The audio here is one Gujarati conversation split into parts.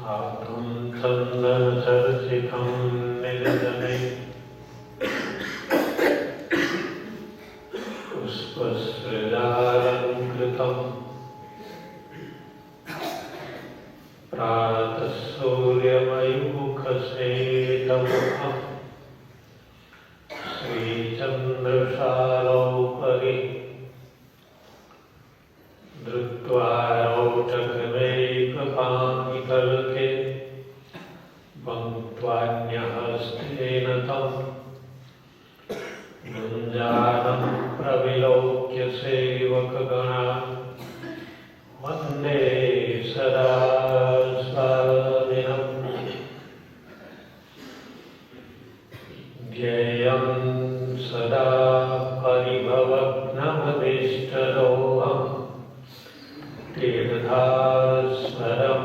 स्थातुं चन्दनचर्चितं निर्जने सदा परिभवग्नमभिष्टरोहम् तीर्थास्मरं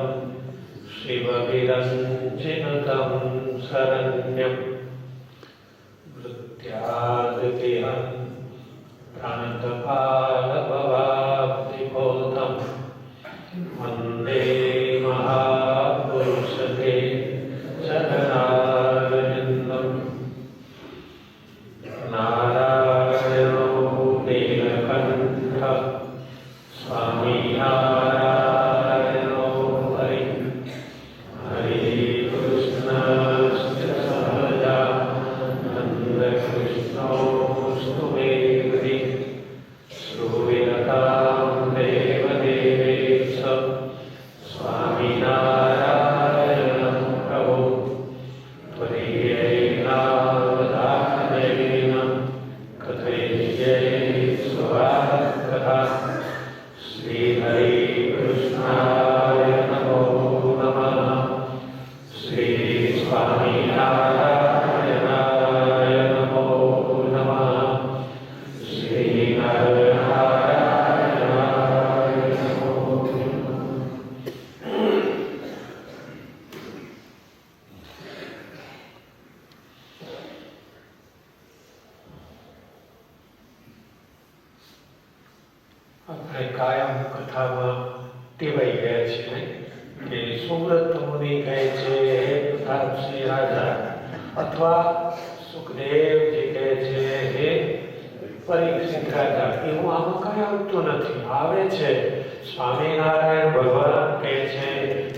પરીક્ષિત રાજા એવું આમાં કઈ આવતું નથી. આવે છે. સ્વામિનારાયણ ભગવાન કહે છે,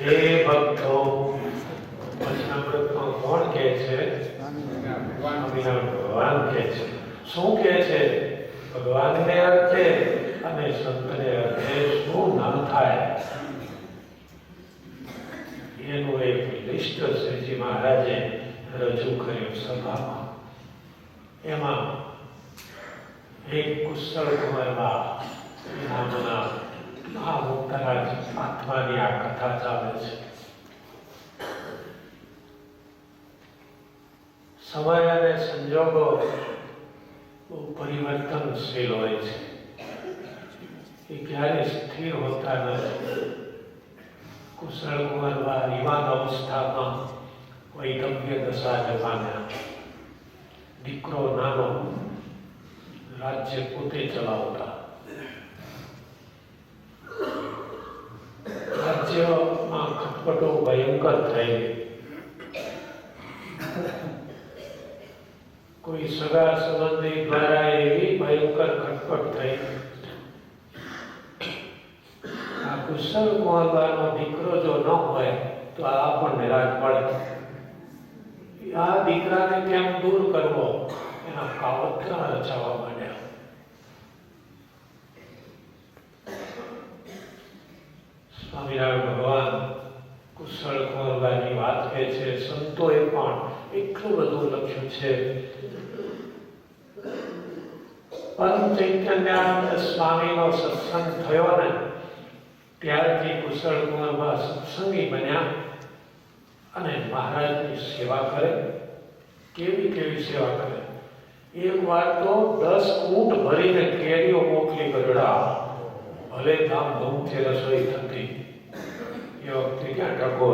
હે ભક્તો. વચનામૃતમાં કોણ કહે છે? ભગવાન કહે છે. શું કહે છે? ભગવાનને અર્થે અને સંતને અર્થે શું નામ થાય? એનું એક લિસ્ટ શ્રીજી મહારાજે રજૂ કર્યું સભામાં. એમાં એક કુશળ કુમારમાં નામના આ મુક્તરાજ આત્માની આ કથા ચાલે છે સમય અને સંજોગો બહુ પરિવર્તનશીલ હોય છે. એ ક્યારે સ્થિર હોતા નથી. કુશળ કુંવરવા યુવાન અવસ્થામાં વૈગમ્ય દશા જવાના દીકરો નાનો રાજ્ય પોતે ચલાવતા. રાજ્યમાં ખટપટો ભયંકર થઈ કોઈ સગા સંબંધી દ્વારા એવી ભયંકર ખટપટ થઈ. આ કુશળ કુંવરવાનો દીકરો જો ન હોય, તો આ પણ નિરાશ પડે. આ દીકરાને કેમ દૂર કરવો? એના કાવતરા રચાવા માંડ્યા સ્વામિનારાયણ ભગવાન કુશળ કુંવરબાની વાત કહે છે, સંતોએ પણ એટલું બધું લખ્યું છે. પરમ ચૈતન્યાનંદ સ્વામીનો સત્સંગ થયો ને, ત્યારથી કુશળ કુંવરબા સત્સંગી બન્યા અને મહારાજની સેવા કરે. કેવી કેવી સેવા કરે? એક વાર તો દસ ઊંટ ભરીને કેરીઓ મોકલી ગઢડા. ભલે ધામ ધૂમથી રસોઈ થતી. એ વખતે ક્યાં ટ્રકો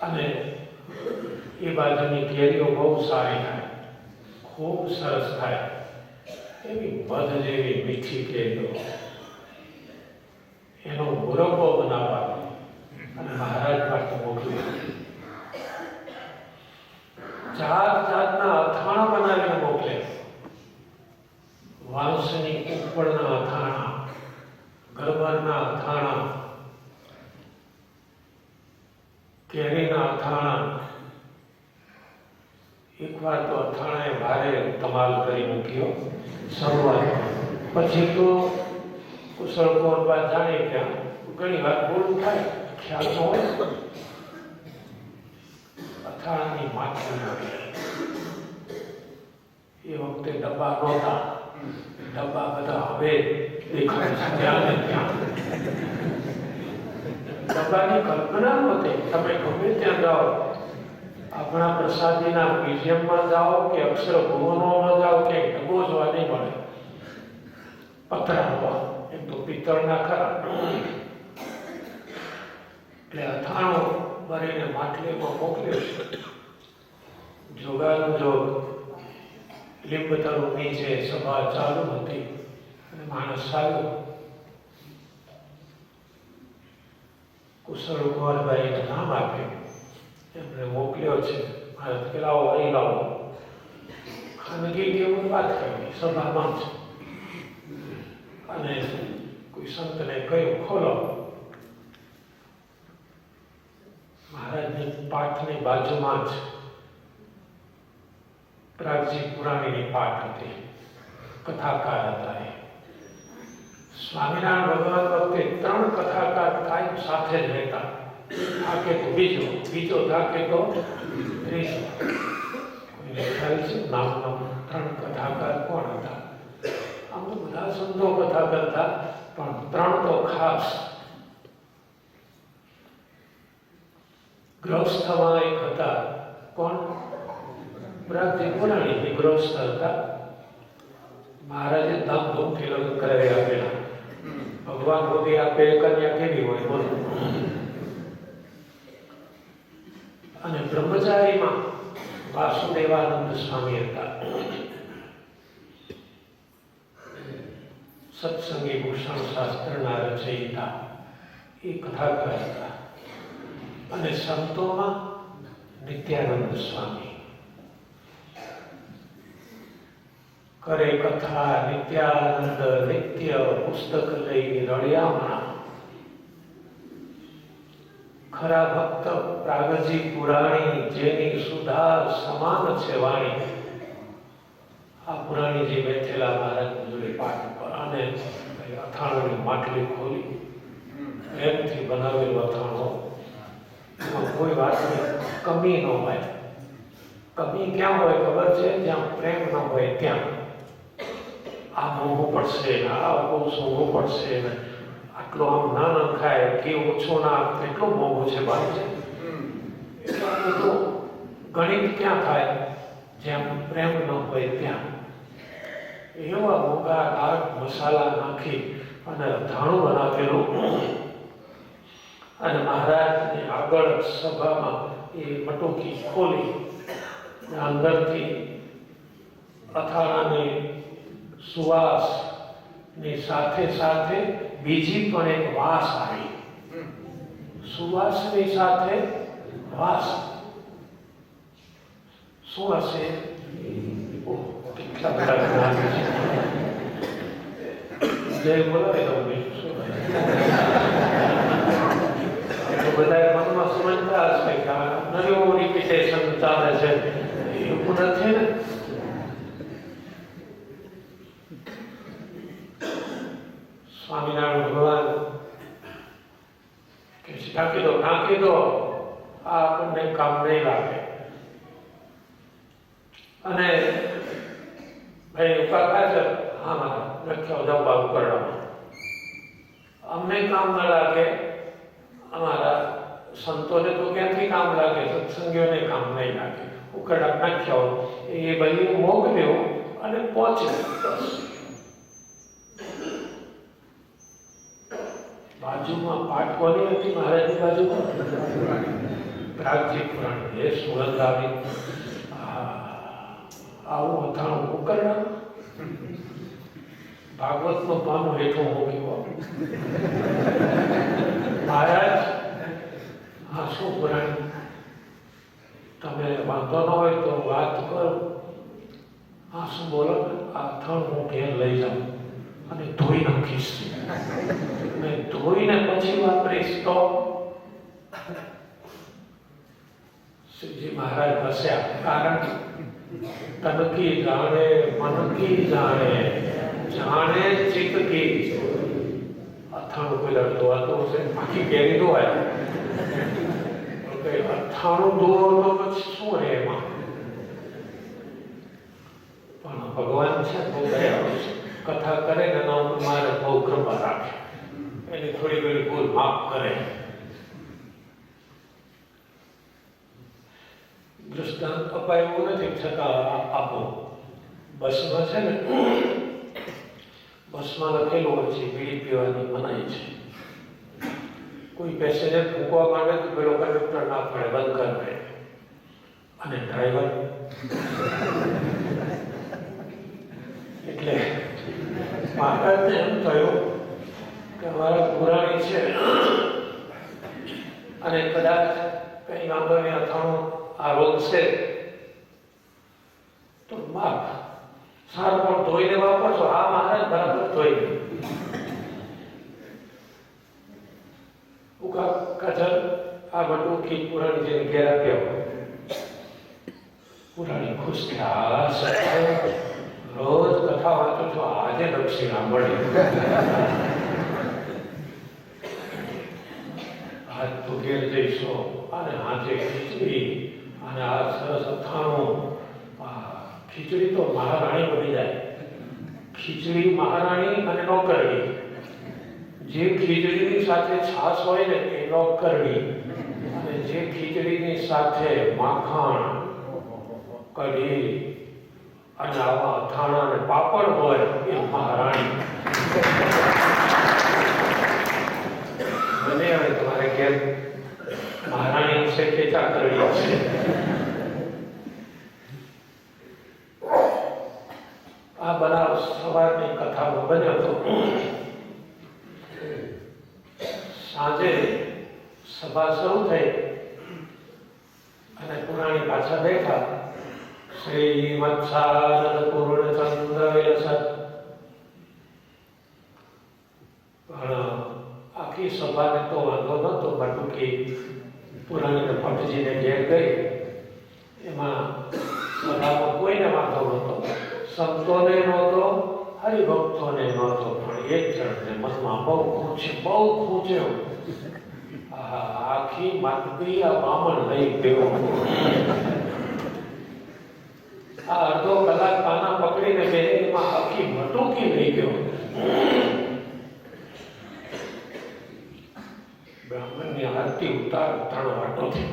અને એ બાજુની કેરીઓ બહુ સારી થાય ખૂબ સરસ થાય એવી મધ જેવી મીઠી કેરીઓ એનો મુરબ્બો બનાવવા અને મહારાજ પાસે મોકલ્યો જાત જાતના અથાણા બનાવીને મોકલે વાલસની ઉપરના અથાણા ગલબરના અથાણા, કેરીના અથાણા. એકવાર તો અથાણાએ ભારે ધમાલ કરી મૂક્યો શરૂઆત પછી તો કુશળ કોરબા જાણે ત્યાં ઘણી વાર બોલું થાય, ખ્યાલ ન હોય. અથાણાની માથા એ વખતે ડબ્બા નહોતા. ડબ્બા બધા આવે ડબ્બાની કલ્પના નહોતી તમે ગમે ત્યાં જાઓ આપણા પ્રસાદીના મ્યુઝિયમમાં જાઓ કે અક્ષર ભુવનોમાં જાઓ કે ડબ્બો જોવા નહીં મળે પથરાવા એમ તો પિત્તળના ખરા એટલે અથાણું ભરીને માટલીમાં મોકલ્યો છે જોગાનું જોગ લીંબતરું જે સભા ચાલુ હતી, અને માણસ આવ્યો. કુશળ કુંવરભાઈને નામ આપ્યું. એમને મોકલ્યો છે. મારે કે લાવો અહીં લાવો. ખાનગી કેવું વાત કરી, સભામાં છે અને કોઈ સંતને કહ્યું, ખોલો. મહારાજની પાઠની બાજુમાં જ પ્રાગજી પુરાણીની પાઠ હતી કથાકાર હતા એ. સ્વામિનારાયણ ભગવાન વખતે ત્રણ કથાકાર કાયમ સાથે જ રહેતા. કે તો બીજો બીજો થાકે તો ત્રીજો. ખ્યાલ છે? નામ નામ ત્રણ કથાકાર કોણ હતા? આમ તો બધા સંતો કથા કરતા પણ ત્રણ તો ખાસ. ગ્રહસ્થમાં એક હતા. કોણ? પ્રાપ્તિ પુરાણી ગૃહસ્થ હતા, મહારાજે ધામધૂમથી લગ્ન કરાવી આપેલા. ભગવાન મોદી આપે કન્યા કેવી હોય બ્રહ્મચારીમાં વાસુદેવાનંદ સ્વામી હતા. સત્સંગી ભૂષણ શાસ્ત્રના રચયિતા, એ કથાકાર હતા. અને સંતોમાં નિત્યાનંદ સ્વામી. કરે કથા, નિત્યાનંદ, નિત્ય પુસ્તક લઈ રળિયામણા ખરા ભક્ત પ્રાગજી પુરાણી જેની સુધા સમાન છે વાણી. આ પુરાણીજી બેઠેલા મહારાજ જોડે પાઠ પર અને અથાણોની માટલી ખોલી. પ્રેમથી બનાવેલો અથાણો. કોઈ વાતની કમી ન હોય. કમી ક્યાં હોય ખબર છે? જ્યાં પ્રેમ ન હોય ત્યાં. આ મોંઘું પડશે ને આ બહુ સોંઘું પડશે ને આટલો આમ ના નખાય કે ઓછો ના કેટલો મોંઘો છે ભાઈ છે ગણિત ક્યાં થાય? જ્યાં પ્રેમ ન હોય ત્યાં. એવા મોંઘા આગ મસાલા નાખી અને ધાણું બનાવેલું. અને મહારાજની આગળ સભામાં એ મટુકી ખોલી અંદરથી અથાણાની સુવાસની સાથે સાથે બીજી પણ એક વાસ આવી. સુવાસની સાથે વાસ. શું હશે જય બોલાવે બધા મનમાં સમજતા હશે કે આ નવું ચાલે છે. એવું નથી ને સ્વામિનારાયણ ભગવાન કે છે, ઢાંકી દો આ આપણને કામ નહીં લાગે. અને ભાઈ છે? હા મારા લખ્યો જાઓ બાબુ કરડામાં અમને કામ ન લાગે. અમારા સંતોને તો ક્યાંથી કામ લાગે? સત્સંગીઓને કામ નહીં લાગે. ઉકરડા નાખ્યો એ ભાઈ મોકલ્યો અને પહોંચ્યો બસ બાજુમાં પાઠ કોની હતી? મહારાજની બાજુમાં? પ્રાગજી પુરાણ. એ સુગંધ આવી આવું અથાણું ઉકરડા ભાગવતનું પાનો હેઠો મૂક્યું મહારાજ હા શું પુરાણ? તમે વાંધો ન હોય તો વાત કરો. આ શું બોલો? આ અથાણું હું ઘેર લઈ જાઉં. અને ધોઈ નાખીશ. અને ધોઈને પછી વાપરીશ તો શ્રીજી મહારાજ હસ્યા. કારણ તનકી જાણે મનકી જાણે જાણે ચિત્ત કી. અથાણું પેલા ધોવાતું છે આખી કેરી ધોવાય અથાણું ધોવો તો પછી શું રહે એમાં? પણ ભગવાન છે બહુ દયા છે. કથા કરે ને એના ઉપર મારે બહુ કૃપા રાખે. એની થોડી ઘણી ભૂલ માફ કરે. દૃષ્ટાંત અપાયું નથી, છતાં આપો. બસમાં છે ને, બસમાં લખેલું હોય છે, બીડી પીવાની મનાઈ છે. કોઈ પેસેન્જર ફૂંકવા માંગે તો પેલો કંડક્ટર ના પડે, બંધ કરે અને ડ્રાઈવર એટલે મહારાજને એમ થયું કે મારા પુરાણી છે. અને કદાચ કઈ નહીં, અથાણું આ રોગ છે, તો માફ સારું પણ ધોઈને વાપરશો આ મહારાજ, બરાબર, ધોઈ ઉકા કજલ આ બધું પુરાણી જેને ઘેર આપ્યો પુરાણી ખુશ થયા રોજ કથા ખીચડી મહારાણી બની જાય ખીચડી જે ખીચડીની સાથે છાશ હોય ને એ નોકરણી અને જે ખીચડીની સાથે માખણ કઢી અને આવા અથાણા અને પાપડ હોય એ મહારાણી. મને હવે તમારે કેમ મહારાણી વિશે ચેતા કરવી છે. આ બનાવ સવારની કથામાં બન્યો હતો. સાંજે સભા શરૂ થઈ અને પુરાણી પાછા બેઠા. શ્રી મત્સાનંદ પૂર્ણ ચંદ્ર વિલસન પણ આખી સભાને તો વાંધો નહોતો બટુકી પુરાણીને ભટ્ટજીને ઘેર ગઈ એમાં સભામાં કોઈને વાંધો નહોતો સંતોને નહોતો હરિભક્તોને નહોતો પણ મનમાં બહુ ખૂંચે બહુ આહા, આખી માતબી આ બામણ લઈ ગયો. આ અડધો કલાક પાના પકડીને બે એમાં આખી મટુકી લઈ ગયો. બ્રાહ્મણની આરતી ઉતાર ત્રણ વાટોથી.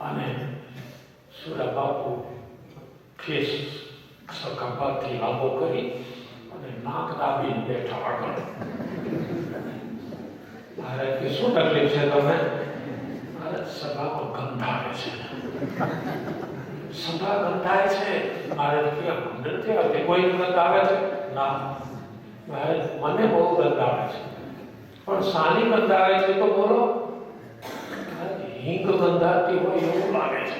અને સુરા બાપુ ખેસ સખાપાથી લાંબો કરી નાક દાબીને બેઠા આગળ. અરે કે શું તકલીફ છે તમે અરે સભામાં ગંધાય છે. સભા ગંધાય છે, મારે કે નથી આવતી કોઈ ગંધ આવે છે? ના. મને બહુ ગંધ આવે છે. પણ સાની ગંધ આવે છે તો બોલો. હિંગ ગંધાતી હોય એવું લાગે છે.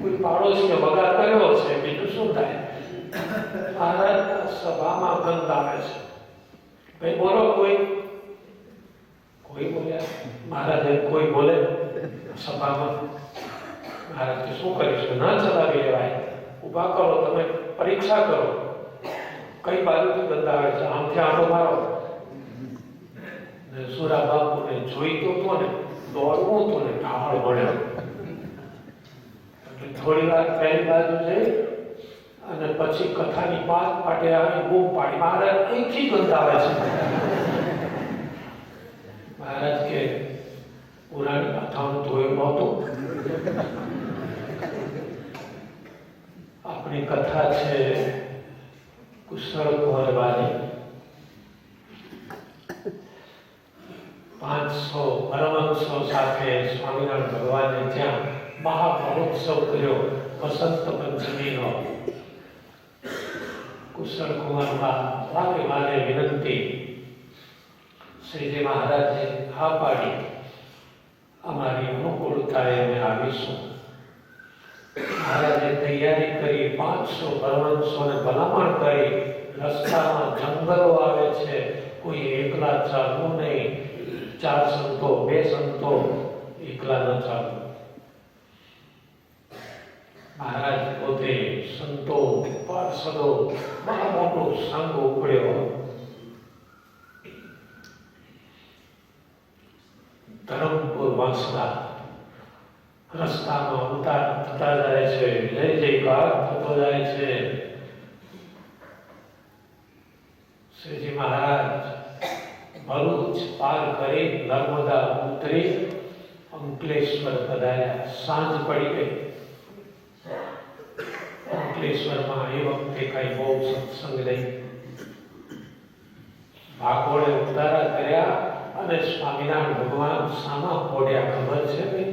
કોઈ પાડોશીને વગાર કર્યો છે બીજું શું થાય સભામાં ગંધ આવે છે. ભાઈ, બોલો કોઈ. કોઈ બોલ્યા મહારાજે કોઈ બોલે? સભામાં? મહારાજ શું કરીશું? ના ચલાવી લેવાય. ઊભા કરો, તમે પરીક્ષા કરો. કઈ બાજુથી ગંધ આવે છે? આમથી આંટો મારો. ને સુરા બાપુને જોઈતો તો ને દોડવું તો ને ઢાળ મળ્યો થોડી વાર પહેલી બાજુ જઈ અને પછી કથાની પાત પાટે આવે બહુ પાડી. મહારાજ અહીંથી ગંધ આવે છે. મહારાજ કે, પુરાણી કથાનું ધોયું નહોતું. આપણી કથા છે કુશળ કુંવરવાની પાંચસો, પરમહંસો સાથે સ્વામિનારાયણ ભગવાને ત્યાં મહામહોત્સવ કર્યો, વસંત પંચમીનો. કુશળ વારે વિનંતી. શ્રીજી મહારાજે હા પાડી. અમારી અનુકૂળતાએ અમે આવીશું. મહારાજે તૈયારી કરી પાંચસો પરમહંસોને ભલામણ કરી રસ્તામાં જંગલો આવે છે. કોઈ એકલા ચાલવું નહીં. ચાર સંતો, બે સંતો એકલા ન ચાલવું. મહારાજ પોતે સંતો પાર્ષદો બહુ મોટો સંઘ ઉપડ્યો ધરમપુર વાંસદા રસ્તામાં ઉતાર થતા જાય છે જય જયકાર થતો જાય છે શ્રીજી મહારાજ ભરૂચ પાર કરી નર્મદા ઉતરી અંકલેશ્વર પધાર્યા સાંજ પડી ગઈ અંકલેશ્વરમાં એ વખતે કઈ બહુ સત્સંગ નહીં. ભાગોળે ઉતારા કર્યા અને સ્વામિનારાયણ ભગવાન સામા પોડ્યા ખબર છે કે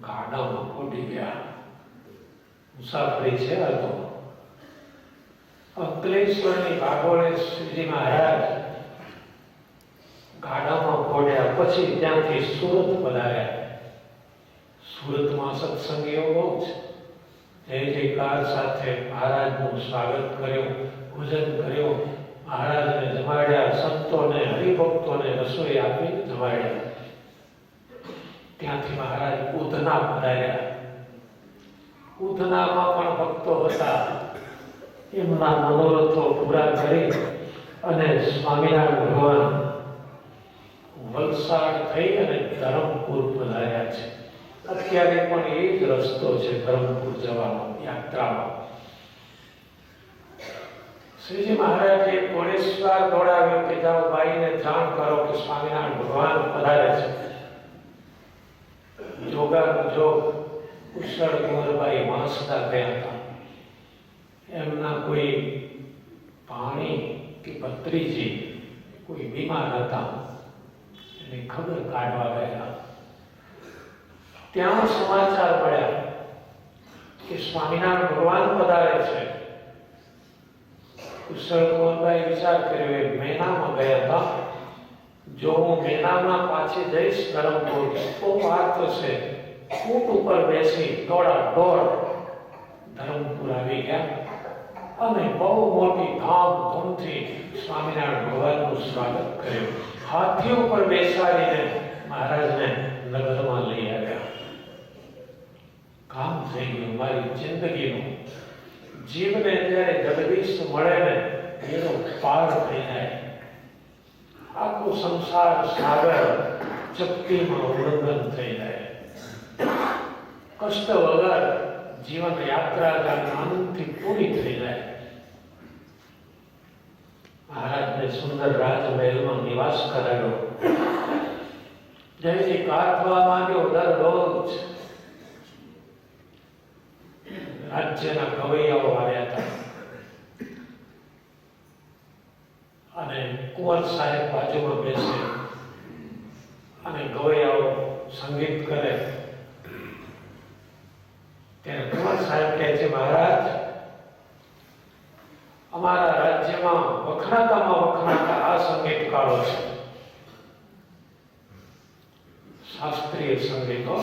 ગાડામાં પોડી ગયા? મુસાફરી છે હતો અંકલેશ્વરની ભાગોળે શ્રીજી મહારાજ ગાડામાં પોડ્યા પછી ત્યાંથી સુરત પધાર્યા. સુરતમાં સત્સંગીઓ બહુ છે. જય જયકાર સાથે મહારાજનું સ્વાગત કર્યું, પૂજન કર્યું. મહારાજને જમાડ્યા, સંતોને, હરિભક્તોને રસોઈ આપી જમાડ્યા. ત્યાંથી મહારાજ ઉધના પધાર્યા. ઉધનામાં પણ ભક્તો હતા. એમના મનોરથો પૂરા કરી અને સ્વામિનારાયણ ભગવાન વલસાડ થઈ અને ધરમપુર પધાર્યા છે. અત્યારે પણ એ જ રસ્તો છે ધરમપુર જવાનો, યાત્રામાં. શ્રીજી મહારાજે ઘોડેશ્વર દોડાવ્યો કે જાઓ ભાઈને જાણ કરો કે સ્વામિનારાયણ ભગવાન પધારે છે. જોગા જોગ કુશળ કુંવરભાઈ વાંસતા ગયા હતા. એમના કોઈ પાણી કે ભત્રીજી કોઈ બીમાર હતા. એને ખબર કાઢવા ગયા ત્યાં સમાચાર મળ્યા કે સ્વામિનારાયણ ભગવાન પધારે છે. કુશળ કુંવરબાઈ વિચાર કર્યો, એ મહિનામાં ગયા હતા. જો હું મહિનામાં પાછી જઈશ ધરમપુર તો વાર થશે ઊંટ ઉપર બેસી દોડા દોડ ધરમપુર આવી ગયા. અને બહુ મોટી ધામધૂમથી સ્વામિનારાયણ ભગવાનનું સ્વાગત કર્યું. હાથી ઉપર બેસાડીને મહારાજને નગરમાં લઈ આવ્યા. કામ થઈ ગયું મારી જિંદગીનું જીવને જ્યારે જગદીશ મળે ને એનો પાર થઈ જાય આખો સંસાર સાગર ચપટીમાં ઉલ્લંઘન થઈ જાય કષ્ટ વગર જીવન યાત્રા આનંદથી પૂરી થઈ જાય મહારાજને સુંદર રાજમહેલમાં નિવાસ કરાયો જયથી કાર થવા માંડ્યો દરરોજ રાજ્યના ગવૈયાઓ આવ્યા હતા. અને કુંવર સાહેબ બાજુમાં બેસે અને ગવૈયાઓ સંગીત કરે. ત્યારે કુંવર સાહેબ કહે છે, મહારાજ, અમારા રાજ્યમાં વખણાતામાં વખણાતા આ સંગીતકારો છે. શાસ્ત્રીય સંગીતો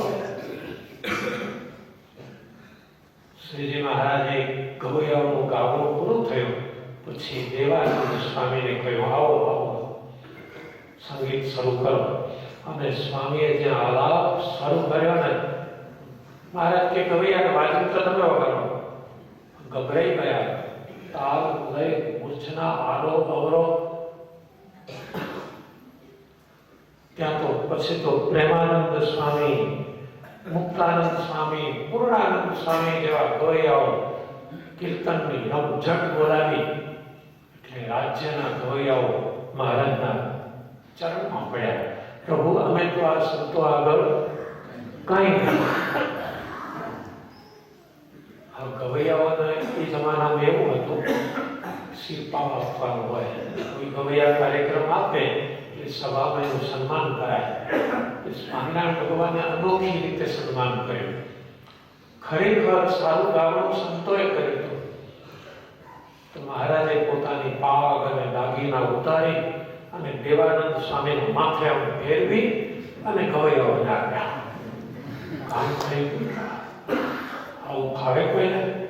શ્રીજી મહારાજે ગવૈયાઓનું ગાવડું પૂરું થયું. પછી દેવાનંદ સ્વામીને કહ્યું, આવો આવો, સંગીત શરૂ કરો. અને સ્વામીએ જ્યાં આલાપ શરૂ કર્યો ને. મહારાજ કે ગવૈયાને વાજિંત્ર તમે વગાડો ગભરાઈ ગયા. તાલ, લય, મૂર્છના આરોપ અવરો. ત્યાં તો પછી તો પ્રેમાનંદ સ્વામી મુક્તાનંદ સ્વામી પૂર્ણાનંદ સ્વામી જેવા ગોયાઓ કીર્તનની રમઝટ બોલાવી એટલે રાજ્યના ગવૈયાઓ મહારાજના ચરણમાં પડ્યા. પ્રભુ, અમે તો આ સંતો આગળ કઈ આ ગવૈયાઓને એ જમાનામાં એવું હતું શિલ્પાઓ આપવાનું હોય. કોઈ ગવૈયા કાર્યક્રમ આપે એ સભામાં એનું સન્માન કરાય. એ સ્વામિનારાયણ ભગવાને અનોખી રીતે સન્માન કર્યું. ખરેખર સારું ગાવાનું સંતોએ કર્યું હતું. તો મહારાજે પોતાની પાગ અને દાગીના ઉતારી અને દેવાનંદ સ્વામીનું માથે આમ ફેરવી અને ગવૈયાઓ નાખ્યા કામ થઈ ગયું. આવું ખાવે કોઈને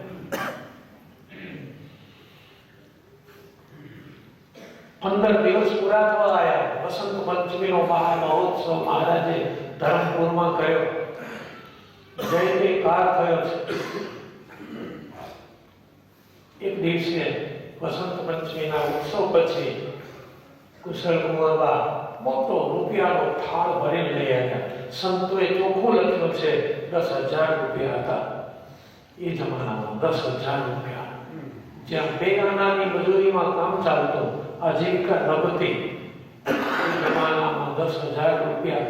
પંદર દિવસ પૂરા થવા આવ્યા વસંત પંચમીનો મહા મહોત્સવ મહારાજે ધરમપુરમાં કર્યો. જયંતિકાર થયો છે. એક દિવસે વસંત પંચમીના ઉત્સવ પછી કુશળ કુંવરબા મોટો રૂપિયાનો થાળ ભરી લઈ આવ્યા. સંતોએ ચોખ્ખું લખ્યું છે, દસ હજાર રૂપિયા હતા. એ જમાનામાં દસ હજાર રૂપિયા. જ્યાં બે આનાની મજૂરીમાં કામ ચાલતું આજીવિકા જમાનામાં દસ હજાર રૂપિયા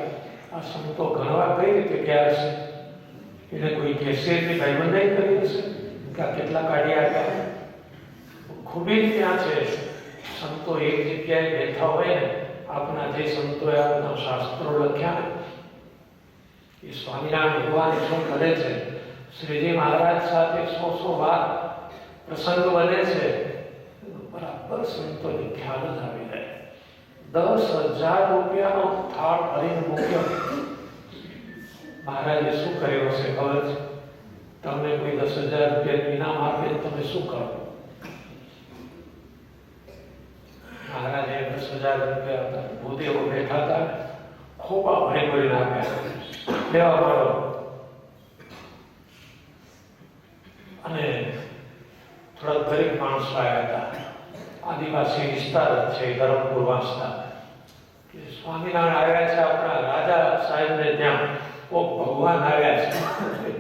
આ સંતો ગણવા કઈ રીતે ગયા છે એને કોઈ કેશિયરની ભાઈબંધાઈ કરી હશે કે કેટલા કાઢ્યા હતા? ખૂબી ત્યાં છે. સંતો એક જગ્યાએ બેઠા હોય ને, આપના જે સંતોએ આપના શાસ્ત્રો લખ્યા એ સ્વામિનારાયણ ભગવાન શું કરે છે? શ્રીજી મહારાજ સાથે સો સો વાર પ્રસંગ બને છે. બરાબર એ ખ્યાલ જ આવી જાય. દસ હજાર રૂપિયાનો થાળ ભરીને મૂક્યો. મહારાજે શું કર્યો હશે ખબર છે? તમને કોઈ દસ હજાર રૂપિયા ઇનામ આપે તમે શું કરો? મહારાજે દસ હજાર રૂપિયા હતા ભૂદેવો બેઠા હતા. ખોબા ભરી ભરી નાખ્યા. લેવા માંડો. અને થોડા ગરીબ માણસો આવ્યા હતા. આદિવાસી વિસ્તાર જ છે, ધરમપુર વાંસના કે સ્વામિનારાયણ આવ્યા છે આપણા રાજા સાહેબને ત્યાં. ઓ ભગવાન આવ્યા છે. એ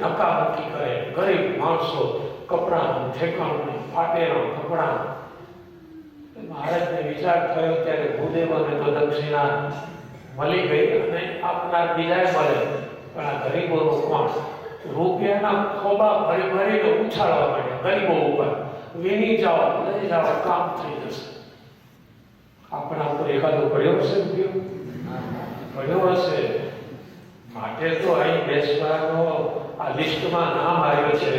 કરે. ગરીબ માણસો, કપડાનું, ઠેકાણું ફાટેલું કપડાં. મહારાજને વિચાર થયો ત્યારે ભૂદેવોને તો દક્ષિણા મળી ગઈ અને આપનાર બીજાએ મળે. પણ આ ગરીબોનું કોણ? રૂપિયાના ખોબા ભરી ભરીને ઉછાળવા માંડ્યા ગરીબો ઉપર. વીણી જાઓ, લઈ જાઓ, કામ થઈ જશે. આપણા ઉપર એકાદો પડ્યો હશે પડ્યો હશે. માટે તો અહીં બેસવાનો આ લિસ્ટમાં નામ આવ્યું છે.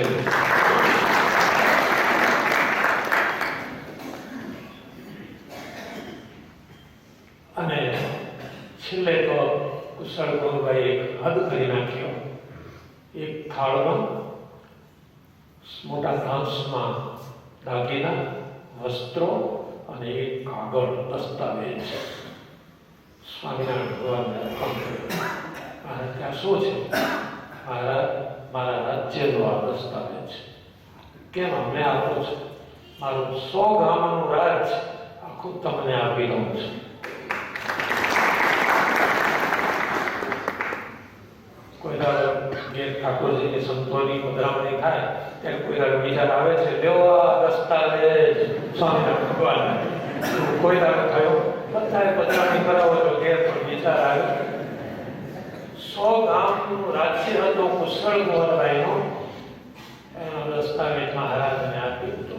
અને છેલ્લે તો કુશળ ગોરભાઈ એક હદ કરી નાખ્યો. એક થાળમાં, મોટા ગ્લાસમાં દાગીના, વસ્ત્રો અને કાગળ દસ્તાવેજ. સ્વામિનારાયણ ભગવાનને અર્પણ ત્યાં શું છે? મારા મારા રાજ્યનો આ દસ્તાવેજ. કેમ અમે આપો છો? મારું સો ગામનું રાજ આખું તમને આપી દઉં છું કોઈ જે ઠાકોરજીની સંતોની પધરામણી થાય, ત્યારે કોઈ વિચાર આવે છે, લેવા દસ્તાવેજ સ્વામિનારાયણ ભગવાન કોઈ દાડો થયો, બધાએ પધરામણી કરાવો તો ઘેર પણ વિચાર આવ્યો સો ગામનું રાજ્ય હતો, કુશળ ગોરભાઈનો એનો દસ્તાવેજ મહારાજને આપ્યો હતો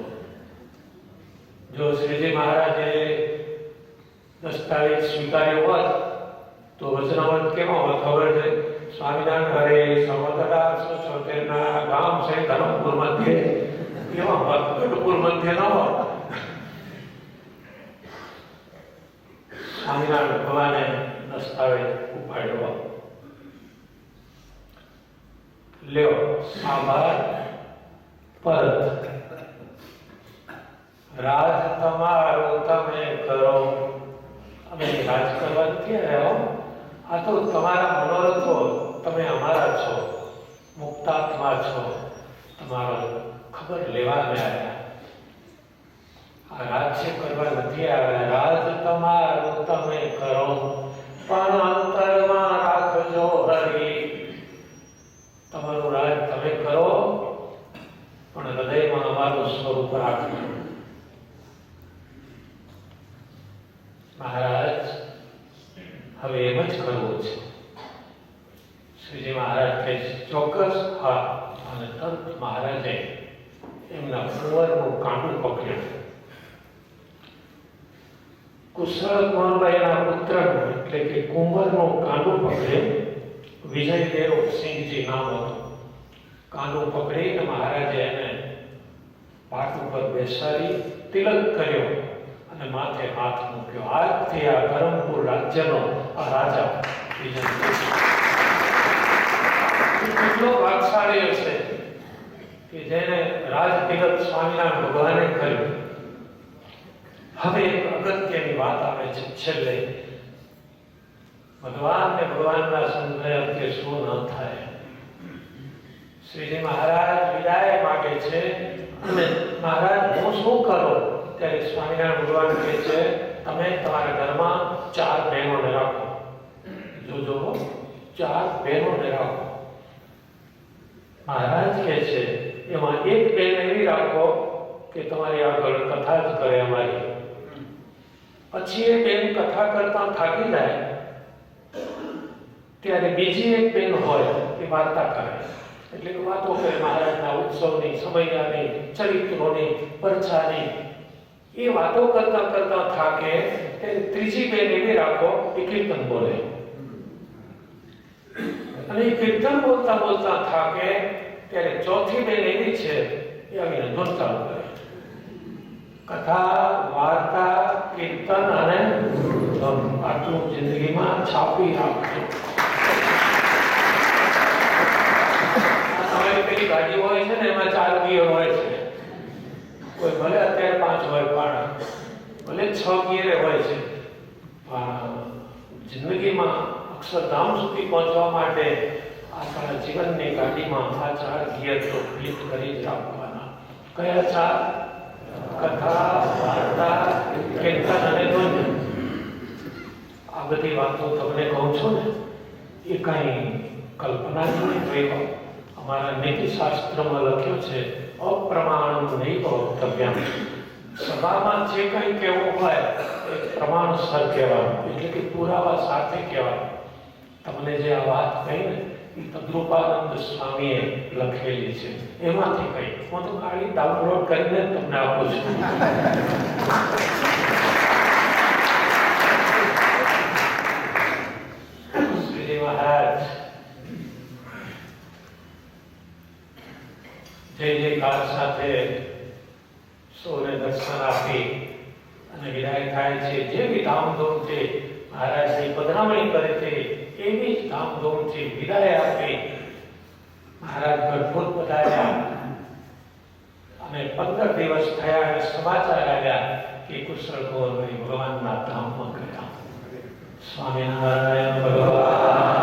જો શ્રીજી મહારાજે દસ્તાવેજ સ્વીકાર્યો હોત, તો વચનાવત કેવો હોત ખબર છે? સ્વામિનારાયણ હરે સંવત અઢારસો છોતેરના ગામ છે ધરમપુર મધ્યે, એવા ગઢપુર મધ્યે ન હોય. સ્વામિનારાયણ ભગવાને દસ્તાવેજ ઉપાડ્યો. લ્યો આભાર પરત રાજ તમારું તમે કરો. અમે રાજ કરવા ક્યાં હો. આ તો તમારા મનોરથો, તમે અમારા છો, મુક્તાત્મા છો, તમારો ખબર લેવા આવ્યા. આ રાજ્ય કરવા નથી આવ્યા. રાજ તમારું તમે કરો, પણ અંતરમાં રાખજો હરી. તમારું રાજ તમે કરો, પણ હૃદયમાં અમારું સ્વરૂપ રાખજો મહારાજ હવે એમ જ કરવું છે શ્રીજી મહારાજ કહે છે, ચોક્કસ હા અને તરત મહારાજે એમના કુંવરનું કાંટું પકડ્યું કુશળ કુંવરબાઈના પુત્રનું એટલે કે કુંવરનું પકડે, વિજય દેવ સિંહજી નામ હતું. કાંડું પકડીને મહારાજે એને પાઠ ઉપર બેસાડી, તિલક કર્યો અને માથે હાથ મૂક્યો. આજથી આ ધરમપુર રાજ્યનો આ રાજા વિજય કેટલો ભાગશાળી હશે કે જેને રાજ તિલક સ્વામિનારાયણ ભગવાને કર્યું. હવે અગત્યની વાત આવે છે છેલ્લે. ભગવાન ને ભગવાનના સંગ્રહ અંતે શું ન થાય? શ્રીજી મહારાજ વિદાય માગે છે. અને મહારાજ, હું શું કરું? ત્યારે સ્વામિનારાયણ ભગવાન કહે છે, તમે તમારા ઘરમાં ચાર બહેનોને રાખો. જોજો ચાર બહેનોને રાખો. મહારાજ કહે છે, એમાં એક બહેન એવી રાખો કે તમારી આગળ કથા જ કરે અમારી. પછી એ બેન કથા કરતા થાકી જાય. ત્યારે બીજી એક બેન હોય, એ વાર્તા કરે એટલે વાતો કરે મહારાજના ઉત્સવની સમયગાની ચરિત્રોની પરછાની એ વાતો કરતા કરતા થાકે ત્રીજી બેન એવી રાખો, એ કીર્તન બોલે. અને કીર્તન બોલતા બોલતા થાકે, ત્યારે ચોથી બેન એવી છે, એ આવીને ચાલુ કરે. કથા, વાર્તા, કીર્તન અને. આટલું જિંદગીમાં છાપી આપજો આ તમારી પેલી ગાડી હોય છે ને, એમાં ચાર ગિયર હોય છે. કોઈ ભલે અત્યારે પાંચ હોય પણ ભલે છ ગિયરે હોય છે. પણ જિંદગીમાં અક્ષરધામ સુધી પહોંચવા માટે આપણા જીવનની ગાડીમાં આ ચાર ગિયર તો ફિટ કરી જ આપવાના કયા ચાર? કથા, વાર્તા, કીર્તન અને ધૂન આ બધી વાતો તમને કહું છું ને, એ કાંઈ કલ્પના નથી પ્રયોગ અમારા નીતિશાસ્ત્રમાં લખ્યું છે અપ્રમાણ નહીં વક્તવ્યમ સભામાં જે કંઈ કહેવું હોય, એ પ્રમાણસર કહેવાનું, એટલે કે પુરાવા સાથે કહેવાનું. તમને જે આ વાત કહી ને તદ્રુપાનંદ સ્વામીએ લખેલી છે. એમાંથી કઈ. હું તો ખાલી ડાઉનલોડ કરીને તમને આપું છું શ્રીજી મહારાજ જય કાળ સાથે સૌને દર્શન આપી અને વિદાય થાય છે જેવી ધામધૂમથી મહારાજની પધરામણી કરે છે એવી જ ધામધૂમથી વિદાય આપી મહારાજ ભરપૂર પધાર્યા. અને પંદર દિવસ થયા અને સમાચાર આવ્યા કે કુશળ ગોરભાઈ ભગવાનના ધામમાં ગયા. સ્વામિનારાયણ ભગવાન.